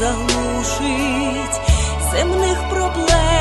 заглушить земних проблем,